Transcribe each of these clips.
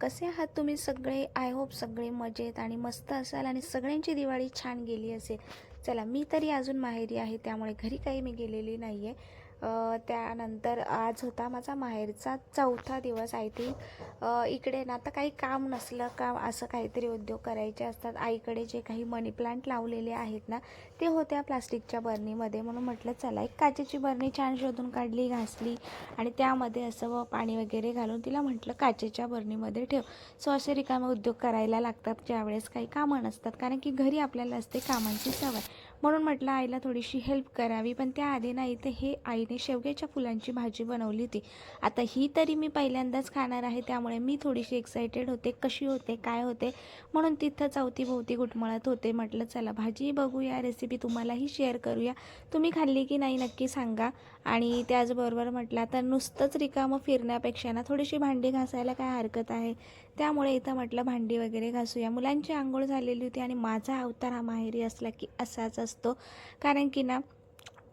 कसे आहात तुम्ही सगळे? आय होप सगळे मजेत आणि मस्त असाल आणि सगळ्यांची दिवाळी छान गेली असेल. चला मी तरी अजून माहेरी आहे त्यामुळे घरी काही मी गेलेली नाही आहे त्यानंतर आज होता माझा माहेरचा चौथा दिवस आय थिंक इकडे ना आता काही काम नसलं का असं काहीतरी उद्योग करायचे असतात. आईकडे जे काही मनी प्लांट लावलेले आहेत ना ते होत्या प्लास्टिकच्या बरणीमध्ये. म्हणून म्हटलं चला एक काचेची बरणी छान शोधून काढली घासली आणि त्यामध्ये असं व पाणी वगैरे घालून तिला म्हटलं काचेच्या बरणीमध्ये ठेव. सो असे रिकामे उद्योग करायला लागतात ज्यावेळेस काही कामं नसतात. कारण की घरी आपल्याला असते कामांची सवय. म्हणून म्हटलं आईला थोडीशी हेल्प करावी. पण त्याआधी ना इथे हे आईने शेवग्याच्या फुलांची भाजी बनवली होती. आता ही तरी मी पहिल्यांदाच खाणार आहे त्यामुळे मी थोडीशी एक्सायटेड होते. कशी होते काय होते? म्हणून तिथं चौथीभोवती घुटमळत होते. म्हटलं चला भाजी बघूया रेसिपी तुम्हालाही शेअर करूया. तुम्ही खाल्ली की नाही नक्की सांगा. आणि त्याचबरोबर म्हटलं आता नुसतंच रिकामं फिरण्यापेक्षा ना थोडीशी भांडी घासायला काय हरकत आहे? त्यामुळे इथं म्हटलं भांडी वगैरे घासूया मुलांची आंघोळ झालेली होती आणि माझा अवतार हा माहेरी असला की असाच असतो. कारण की ना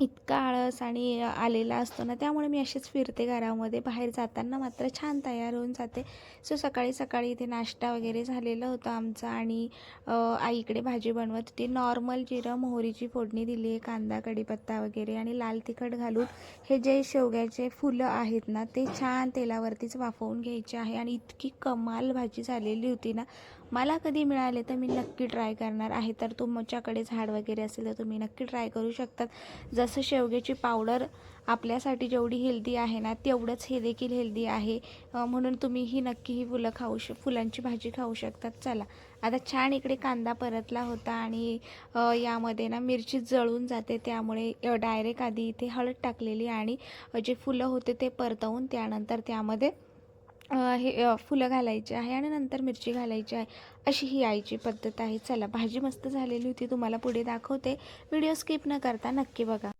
इतका आळस आणि आलेला असतो ना त्यामुळे मी अशीच फिरते घरामध्ये. बाहेर जाताना मात्र छान तयार होऊन जाते. सो सकाळी सकाळी इथे नाश्ता वगैरे झालेला होता आमचा आणि आईकडे भाजी बनवत होती. नॉर्मल जिरं मोहरीची फोडणी दिली आहे कांदा कढीपत्ता वगैरे आणि लाल तिखट घालून हे जे शेवग्याचे फुलं आहेत ना ते छान तेलावरतीच वाफवून घ्यायचे आहे आणि इतकी कमाल भाजी झालेली होती ना मला कधी मिळाले तर मी नक्की ट्राय करणार आहे. तर तुमच्याकडे झाड वगैरे असेल तर तुम्ही नक्की ट्राय करू शकतात. जसं शेवग्याची पावडर आपल्यासाठी जेवढी हेल्दी आहे ना तेवढंच हे देखील हेल्दी आहे. म्हणून तुम्ही ही नक्की ही फुलं खाऊ श फुलांची भाजी खाऊ शकतात. चला. आता छान इकडे कांदा परतला होता आणि यामध्ये ना मिरची जळून जाते. त्यामुळे डायरेक्ट आधी इथे हळद टाकलेली आणि जे फुलं होते ते परतवून त्यानंतर त्यामध्ये हे फुलं घालायची आहे आणि नंतर मिरची घालायची आहे. अशी ही आईची पद्धत आहे. चला भाजी मस्त झालेली होती. तुम्हाला पुढे दाखवते. व्हिडिओ स्किप न करता नक्की बघा.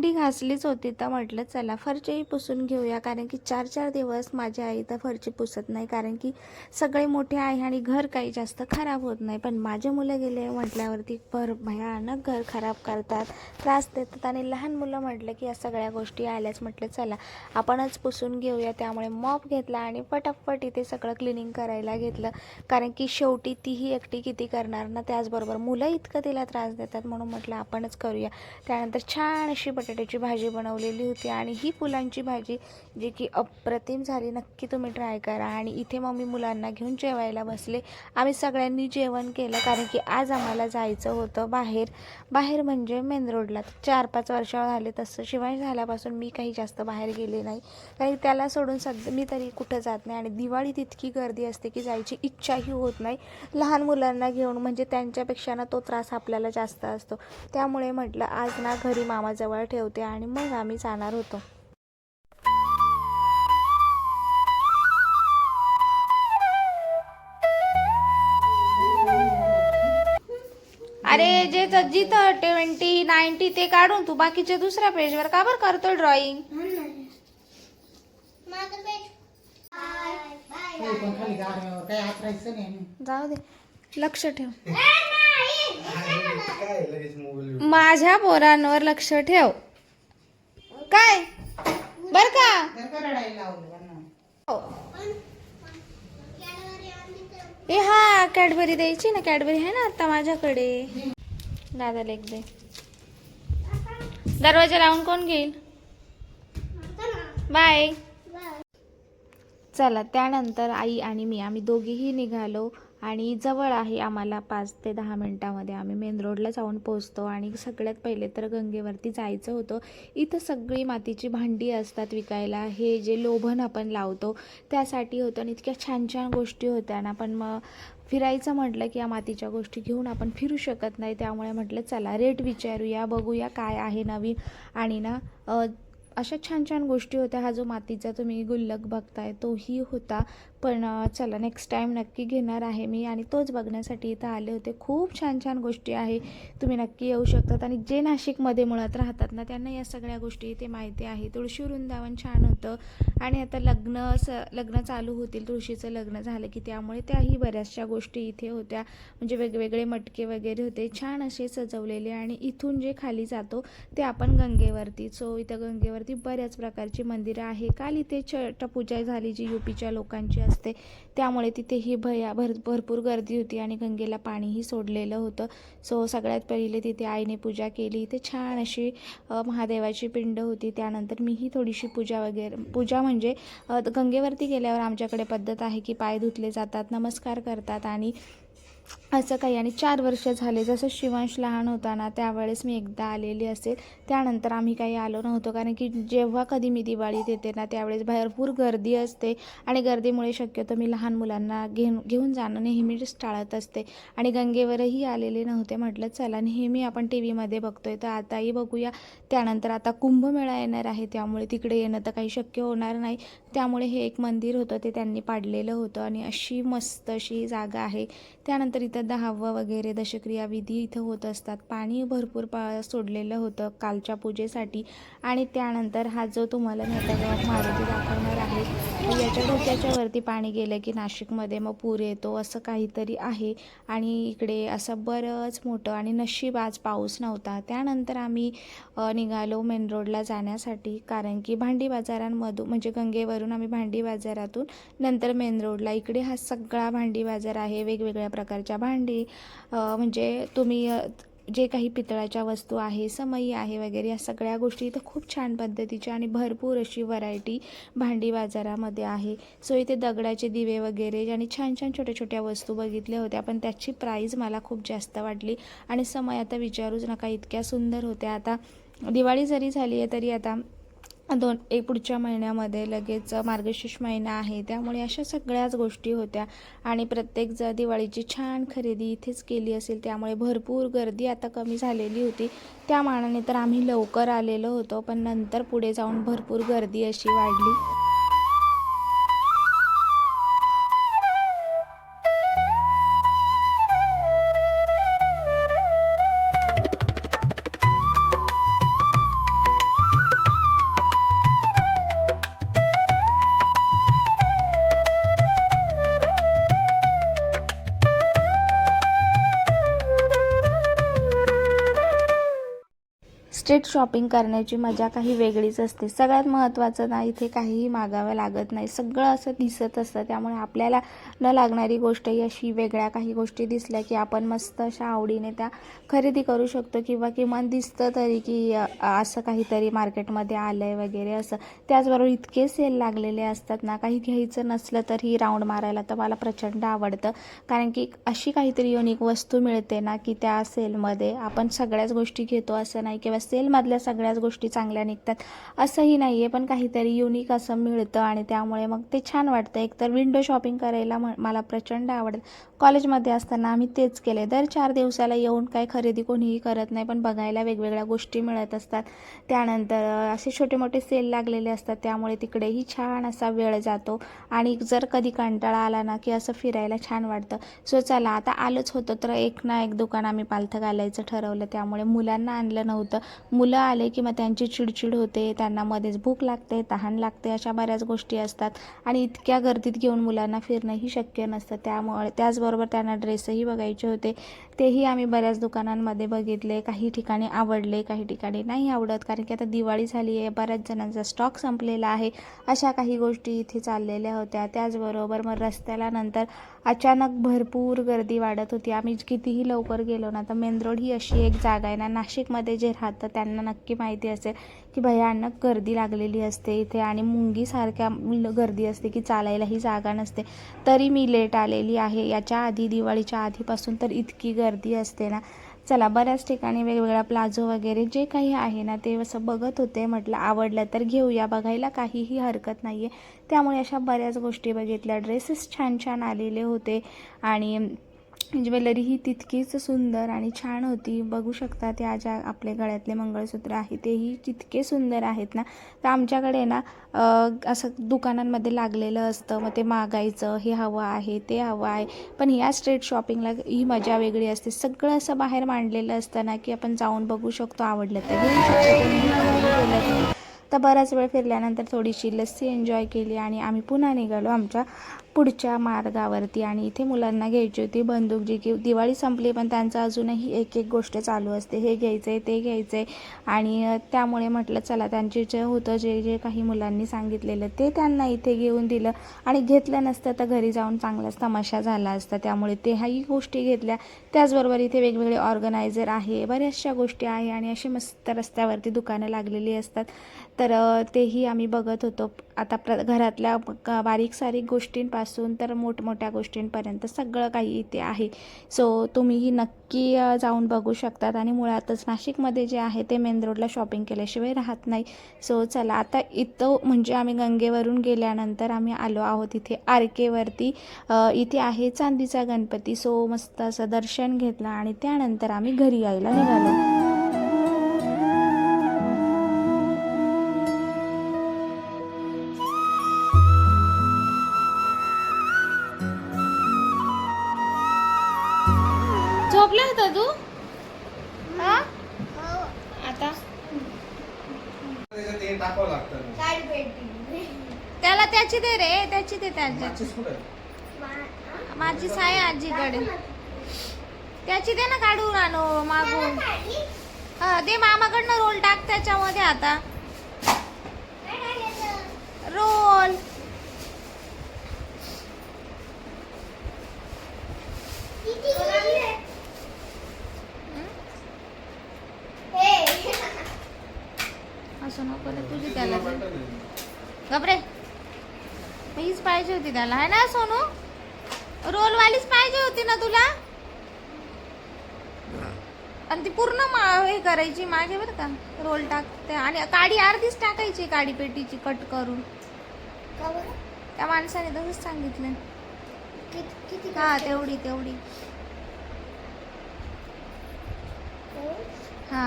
भांडी घासलीच होती तर म्हटलं चला फरचीही पुसून घेऊया कारण की चार चार दिवस माझी आई तर फरची पुसत नाही कारण की सगळे मोठे आहे आणि घर काही जास्त खराब होत नाही. पण माझे मुलं गेले म्हटल्यावरती भर भयानक घर खराब करतात त्रास देतात आणि लहान मुलं म्हटलं की या सगळ्या गोष्टी आल्याच म्हटलं चला आपणच पुसून घेऊया. त्यामुळे मॉप घेतला आणि पटापट इथे सगळं क्लिनिंग करायला घेतलं कारण की शेवटी तीही एकटी किती करणार ना त्याचबरोबर मुलं इतकं तिला त्रास देतात म्हणून म्हटलं आपणच करूया. त्यानंतर छान अशी बट बटाट्याची भाजी बनवलेली होती आणि ही फुलांची भाजी जी की अप्रतिम झाली नक्की तुम्ही ट्राय करा. आणि इथे मग मी मुलांना घेऊन जेवायला बसले. आम्ही सगळ्यांनी जेवण केलं कारण की आज आम्हाला जायचं होतं बाहेर. बाहेर म्हणजे मेन रोडला. चार पाच वर्ष झाले तसं शिवाय झाल्यापासून मी काही जास्त बाहेर गेले नाही. कारण त्याला सोडून सध्या मी तरी कुठं जात नाही. आणि दिवाळीत इतकी गर्दी असते की जायची इच्छाही होत नाही. लहान मुलांना घेऊन म्हणजे त्यांच्यापेक्षा ना तो त्रास आपल्याला जास्त असतो. त्यामुळे म्हटलं आज ना घरी मामाजवळ ठेवते आणि मग आम्ही जाणार होतो. अरे जे जिथं ट्वेंटी नाईन्टी ते काढून तू बाकीचे दुसऱ्या पेजवर का बरं करतोय ड्रॉइंग. जाऊ दे. लक्ष ठेव. माझ्या पोरांवर लक्ष ठेव. काय? बर का? ए हा कॅडबरी द्यायची ना कॅडबरी आहे ना आता माझ्याकडे. दादा लेख दे. दरवाजा लावून कोण घेईल? बाय. चला त्यानंतर आई आणि मी आम्ही दोघीही निघालो. आणि जवळ आहे आम्हाला पाच ते दहा मिनटामध्ये. आम्ही मेन रोडला जाऊन पोचतो आणि सगळ्यात पहिले तर गंगेवरती जायचं होतं. इथं सगळी मातीची भांडी असतात विकायला. हे जे लोभन आपण लावतो त्यासाठी होतं आणि इतक्या छान छान गोष्टी होत्या ना. पण मग फिरायचं म्हटलं की या मातीच्या गोष्टी घेऊन आपण फिरू शकत नाही. त्यामुळे म्हटलं चला रेट विचारूया बघूया काय आहे नवीन. आणि ना अशा छान छान गोष्टी होत्या. हा जो मातीचा तुम्ही गुल्लक बघताय तोही होता. पण चला नेक्स्ट टाईम नक्की घेणार आहे मी आणि तोच बघण्यासाठी इथं आले होते. खूप छान छान गोष्टी आहे. तुम्ही नक्की येऊ शकतात आणि जे नाशिकमध्ये मुळात राहतात ना त्यांना या सगळ्या गोष्टी इथे माहिती आहे. तुळशी वृंदावन छान होतं आणि आता लग्न स लग्न चालू होतील तुळशीचं लग्न झालं की त्यामुळे त्याही बऱ्याचशा गोष्टी इथे होत्या. म्हणजे वेगवेगळे मटके वगैरे होते छान असे सजवलेले आणि इथून जे खाली जातो ते आपण गंगेवरती सो इथं गंगेवरती बऱ्याच प्रकारची मंदिरं आहे. काल इथे छटपूजा झाली जी युपीच्या लोकांची असते. त्यामुळे तिथेही भया भर भरपूर गर्दी होती आणि गंगेला पाणीही सोडलेलं होतं. सो सगळ्यात पहिले तिथे आईने पूजा केली. इथे छान अशी महादेवाची पिंड होती. त्यानंतर मीही थोडीशी पूजा वगैरे पूजा म्हणजे गंगेवरती गेल्यावर आमच्याकडे पद्धत आहे की पाय धुतले जातात नमस्कार करतात आणि असं काही. आणि चार वर्ष झाले जसं शिवांश लहान होता ना त्यावेळेस मी एकदा आलेली असेल. त्यानंतर आम्ही काही आलो नव्हतो. कारण की जेव्हा कधी मी दिवाळीत येते ना त्यावेळेस भरपूर गर्दी असते. आणि गर्दीमुळे शक्यतो मी लहान मुलांना घेऊन घेऊन जाणं नेहमीच टाळत असते. आणि गंगेवरही आलेले नव्हते. म्हटलं चला नेहमी आपण टी व्हीमध्ये बघतोय. तर आताही बघूया. त्यानंतर आता कुंभमेळा येणार आहे. त्यामुळे तिकडे येणं तर काही शक्य होणार नाही. त्यामुळे हे एक मंदिर होतं ते त्यांनी पाडलेलं होतं. आणि अशी मस्त अशी जागा आहे. त्यानंतर करिता दहावं वगैरे दशक्रिया विधी इथं होत असतात. पाणी भरपूर पा सोडलेलं होतं कालच्या पूजेसाठी. आणि त्यानंतर हा जो तुम्हाला मी मारुती दाखवणार आहे याच्या डोक्याच्या वरती पाणी गेलं की नाशिकमध्ये मग पूर येतो असं काहीतरी आहे. आणि इकडे असं बरंच मोठं आणि नशीब आज पाऊस नव्हता. त्यानंतर आम्ही निघालो मेन रोडला जाण्यासाठी. कारण की भांडी बाजारांमधून म्हणजे गंगेवरून आम्ही भांडी बाजारातून नंतर मेन रोडला. इकडे हा सगळा भांडी बाजार आहे वेगवेगळ्या प्रकारच्या भांडी म्हणजे तुम्ही जे काही पितळाच्या वस्तू आहे समई आहे वगैरे या सगळ्या गोष्टी इथं खूप छान पद्धतीच्या आणि भरपूर अशी व्हरायटी भांडी बाजारामध्ये आहे. सो इथे दगडाचे दिवे वगैरे आणि छान छान छोट्या छोट्या वस्तू बघितल्या होत्या पण त्याची प्राईज मला खूप जास्त वाटली आणि समय आता विचारूच नका इतक्या सुंदर होत्या. आता दिवाळी जरी झाली आहे तरी आता दोन एक पुढच्या महिन्यामध्ये लगेच मार्गशीर्ष महिना आहे. त्यामुळे अशा सगळ्याच गोष्टी होत्या. आणि प्रत्येक ज दिवाळीची छान खरेदी इथेच केली असेल त्यामुळे भरपूर गर्दी आता कमी झालेली होती. त्या मानाने तर आम्ही लवकर आलेलो होतो पण नंतर पुढे जाऊन भरपूर गर्दी अशी वाढली. स्ट्रीट शॉपिंग करण्याची मजा काही वेगळीच असते. सगळ्यात महत्त्वाचं ना इथे काहीही मागावं लागत नाही. सगळं असं दिसत असतं. त्यामुळे आपल्याला न लागणारी गोष्टही अशी वेगळ्या काही गोष्टी दिसल्या की आपण मस्त अशा आवडीने त्या खरेदी करू शकतो किंवा किमान दिसतं तरी की असं काहीतरी मार्केटमध्ये आलं आहे वगैरे असं. त्याचबरोबर इतके सेल लागलेले असतात ना काही घ्यायचं नसलं तरी राऊंड मारायला तर मला प्रचंड आवडतं. कारण की अशी काहीतरी युनिक वस्तू मिळते ना की त्या सेलमध्ये आपण सगळ्याच गोष्टी घेतो असं नाही किंवा सेलमधल्या सगळ्याच गोष्टी चांगल्या निघतात. असंही नाही आहे पण काहीतरी युनिक असं मिळतं आणि त्यामुळे मग ते छान वाटतं. एकतर विंडो शॉपिंग करायला म मला प्रचंड आवडतं. कॉलेजमध्ये असताना आम्ही तेच केले दर चार दिवसाला येऊन काय खरेदी कोणीही करत नाही पण बघायला वेगवेगळ्या गोष्टी मिळत असतात. त्यानंतर असे छोटे मोठे सेल लागलेले असतात. त्यामुळे तिकडेही छान असा वेळ जातो. आणि जर कधी कंटाळा आला ना की असं फिरायला छान वाटतं. सो चला आता आलंच होतं तर एक ना एक दुकान आम्ही पालथं घालायचं ठरवलं. त्यामुळे मुलांना आणलं नव्हतं. मुलं आले की मग त्यांची चिडचिड होते त्यांना मध्येच भूक लागते तहान लागते अशा बऱ्याच गोष्टी असतात. आणि इतक्या गर्दीत घेऊन मुलांना फिरणंही शक्य नसतं. त्यामुळे त्याचबरोबर त्यांना ड्रेसही बघायचे होते. तेही आम्ही बऱ्याच दुकानांमध्ये बघितले. काही ठिकाणी आवडले काही ठिकाणी नाही आवडत. कारण की आता दिवाळी झाली आहे बऱ्याच जणांचा स्टॉक संपलेला आहे. अशा काही गोष्टी इथे चाललेल्या होत्या. त्याचबरोबर मग रस्त्याला नंतर अचानक भरपूर गर्दी वाढत होती. आम्ही कितीही लवकर गेलो ना तर मेन रोड ही अशी एक जागा आहे ना नाशिकमध्ये जे राहतं त्यांना नक्की माहिती असेल की भयानक गर्दी लागलेली असते इथे आणि मुंगीसारख्या गर्दी असते की चालायलाही जागा नसते. तरी मी लेट आलेली आहे. याच्या आधी दिवाळीच्या आधीपासून तर इतकी गर्दी असते ना. चला बऱ्याच ठिकाणी वेगवेगळा प्लाझो वगैरे जे काही आहे ना ते असं बघत होते. म्हटलं आवडलं तर घेऊया बघायला काहीही हरकत नाही आहे त्यामुळे अशा बऱ्याच गोष्टी बघितल्या. ड्रेसेस छान छान आलेले होते. आणि म्हणजे ज्वेलरी ही तितकीच सुंदर आणि छान होती. बघू शकता त्या ज्या आपले गळ्यातले मंगळसूत्र आहे तेही तितके सुंदर आहेत ना. तर आमच्याकडे ना असं दुकानांमध्ये लागलेलं असतं. मग ते मागायचं हे हवं आहे ते हवं आहे. पण ह्या स्ट्रीट शॉपिंगला ही मजा वेगळी असते. सगळं असं बाहेर मांडलेलं असतं ना की आपण जाऊन बघू शकतो आवडलं तर. घेऊ शकतो तर बराच वेळ फिरल्यानंतर थोडीशी लस्सी एन्जॉय केली आणि आम्ही पुन्हा निघालो आमच्या पुढच्या मार्गावरती आणि इथे मुलांना घ्यायची होती बंदूक जी की दिवाळी संपली पण त्यांचं अजूनही एक एक गोष्ट चालू असते. हे घ्यायचं आहे ते घ्यायचं आहे आणि त्यामुळे म्हटलं चला त्यांचे जे होतं जे जे काही मुलांनी सांगितलेलं ते त्यांना इथे घेऊन दिलं. आणि घेतलं नसतं तर घरी जाऊन चांगलाच तमाशा झाला असता. त्यामुळे तेही गोष्टी घेतल्या. त्याचबरोबर इथे वेगवेगळे ऑर्गनायझर आहे बऱ्याचशा गोष्टी आहे आणि अशी मस्त रस्त्यावरती दुकानं लागलेली असतात. तर तेही आम्ही बघत होतो. आता प्र घरातल्या क- बारीक सारीक गोष्टींपासून तर मोठमोठ्या गोष्टींपर्यंत सगळं काही इथे आहे. सो तुम्हीही नक्की जाऊन बघू शकतात आणि मुळातच नाशिकमध्ये जे आहे ते मेन रोडला शॉपिंग केल्याशिवाय राहत नाही. सो चला आता इथं म्हणजे आम्ही गंगेवरून गेल्यानंतर आम्ही आलो आहोत इथे आर केवरती इथे आहे चांदीचा गणपती. सो मस्त असं दर्शन घेतलं आणि त्यानंतर आम्ही घरी यायला निघालो. होता तू? हा? आता? त्याच्यात ते टाकावं लागतं. त्याला त्याची दे रे त्याची दे त्याची माझी साय आजीकडे. त्याची दे ना काढून आणू मागून. हा दे मामाकडनं रोल टाक त्याच्यामध्ये आता. रोल. असं नको रे तुझी त्याला. गबरे हीच पाहिजे होती त्याला है ना सोनू? रोलवालीच पाहिजे होती ना तुला? आणि ती पूर्ण हे करायची मागे बरं का रोल टाकते. आणि काडी अर्धीच टाकायची काडी पेटीची कट करून. त्या माणसाने तसंच सांगितलं. हा तेवढी तेवढी. हा.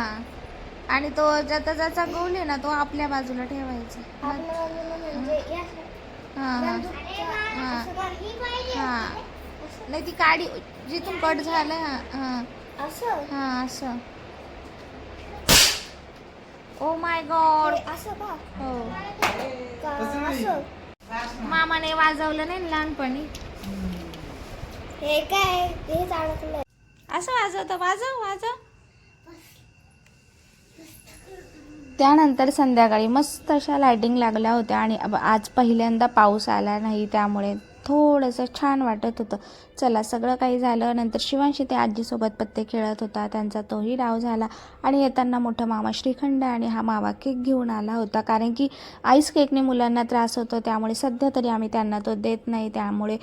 आणि तो ज्याचा ज्याचा गोल आहे ना तो आपल्या बाजूला ठेवायचा. हा. हा. हा. हा. नाही ती काडी जिथून कट झालं हा. हा. हा असं. ओ माय गॉड हो मामाने वाजवलं नाही ना लहानपणी? हे काय? असं वाजवतं वाजव वाजव. त्यानंतर संध्याकाळी मस्त अशा लायटिंग लागल्या होत्या आणि अब- आज पहिल्यांदा पाऊस आला नाही त्यामुळे. थोडंसं छान वाटत होतं. चला सगळं काही झालं नंतर शिवांशी ते आजीसोबत पत्ते खेळत होता. त्यांचा तोही डाव झाला आणि येताना मोठा मामा श्रीखंड आणि हा मावा केक घेऊन आला होता. कारण की आईस केकने मुलांना त्रास होतो त्यामुळे सध्या तरी आम्ही त्यांना तो देत नाही. त्यामुळे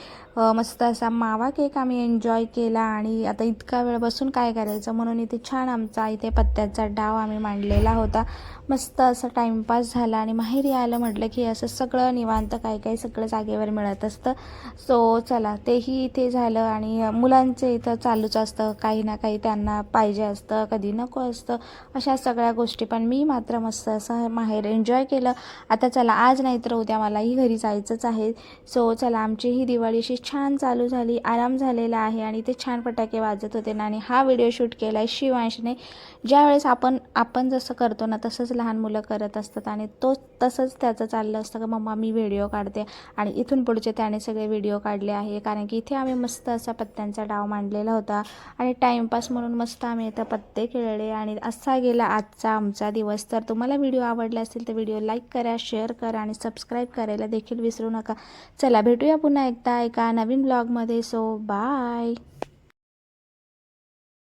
मस्त असा मावा केक आम्ही एन्जॉय केला आणि आता इतका वेळ बसून काय करायचं? म्हणून इथे छान आमचा इथे पत्त्याचा डाव आम्ही मांडलेला होता. मस्त असं टाईमपास झाला आणि माहेरी आलं म्हटलं की असं सगळं निवांत काय काय सगळं जागेवर मिळत असतं. सो चला तेही इथे झालं आणि मुलांचे इथं चालूच असतं. काही ना काही त्यांना पाहिजे असतं कधी नको असतं अशा सगळ्या गोष्टी. पण मी मात्र मस्त असं माहेर एन्जॉय केलं. आता चला आज नाही तर उद्या मलाही घरी जायचंच आहे. सो चला आमची ही दिवाळी अशी छान चालू झाली आराम झालेला आहे आणि ते छान फटाके वाजत होते ना आणि हा व्हिडिओ शूट केला आहे शिवांशने. ज्यावेळेस आपण आपण जसं करतो ना तसंच लहान मुलं करत असतात आणि तो तसंच त्याचं चाललं असतं का मम्मा मी व्हिडिओ काढते. आणि इथून पुढचे त्याने सगळे सगळे व्हिडिओ काढले आहे. कारण की इथे आम्ही मस्त असा पत्त्यांचा डाव मांडलेला होता. आणि टाईमपास म्हणून मस्त आम्ही इथं पत्ते खेळले. आणि असा गेला आजचा आमचा दिवस. तर तुम्हाला व्हिडिओ आवडला असेल तर व्हिडिओ लाईक करा शेअर करा आणि सबस्क्राईब करायला देखील विसरू नका. चला भेटूया पुन्हा एकदा एका नवीन ब्लॉगमध्ये सो बाय